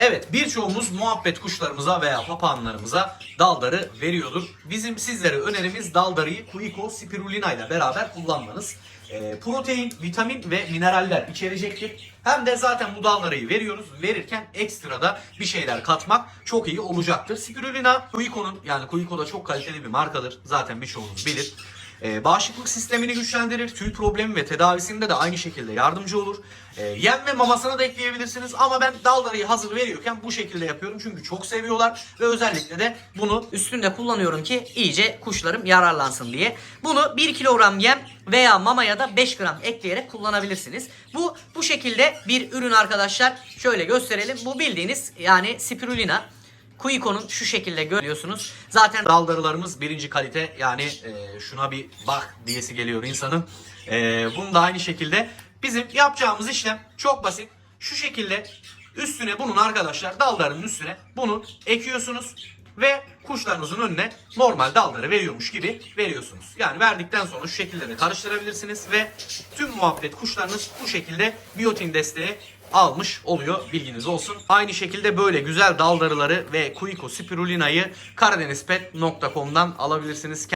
Evet birçoğumuz muhabbet kuşlarımıza veya papağanlarımıza daldarı veriyordur. Bizim sizlere önerimiz daldarıyı Kuiko spirulina ile beraber kullanmanız. Ee, protein, vitamin ve mineraller içerecektir. Hem de zaten bu daldarıyı veriyoruz. Verirken ekstra da bir şeyler katmak çok iyi olacaktır. Spirulina Kuiko'nun yani Kuiko da çok kaliteli bir markadır. Zaten birçoğunuz bilir. Ee, bağışıklık sistemini güçlendirir. Tüy problemi ve tedavisinde de aynı şekilde yardımcı olur. Ee, yem ve mamasına da ekleyebilirsiniz. Ama ben daldarıyı hazır veriyorken bu şekilde yapıyorum. Çünkü çok seviyorlar ve özellikle de bunu Üstünde kullanıyorum ki iyice kuşlarım yararlansın diye. Bunu 1 kilogram yem veya mamaya da 5 gram ekleyerek kullanabilirsiniz. Bu bu şekilde bir ürün arkadaşlar. Şöyle gösterelim. Bu bildiğiniz yani spirulina. Kuiko'nun şu şekilde görüyorsunuz. Zaten daldarılarımız birinci kalite. Yani e, şuna bir bak diyesi geliyor insanın. E, bunu da aynı şekilde bizim yapacağımız işlem çok basit. Şu şekilde üstüne bunun arkadaşlar daldarının üstüne bunu ekiyorsunuz ve kuşlarınızın önüne normal dalları veriyormuş gibi veriyorsunuz. Yani verdikten sonra şu şekilde de karıştırabilirsiniz ve tüm muhabbet kuşlarınız bu şekilde biyotin desteği almış oluyor bilginiz olsun. Aynı şekilde böyle güzel daldarıları ve Kuiko Spirulina'yı karadenizpet.com'dan alabilirsiniz.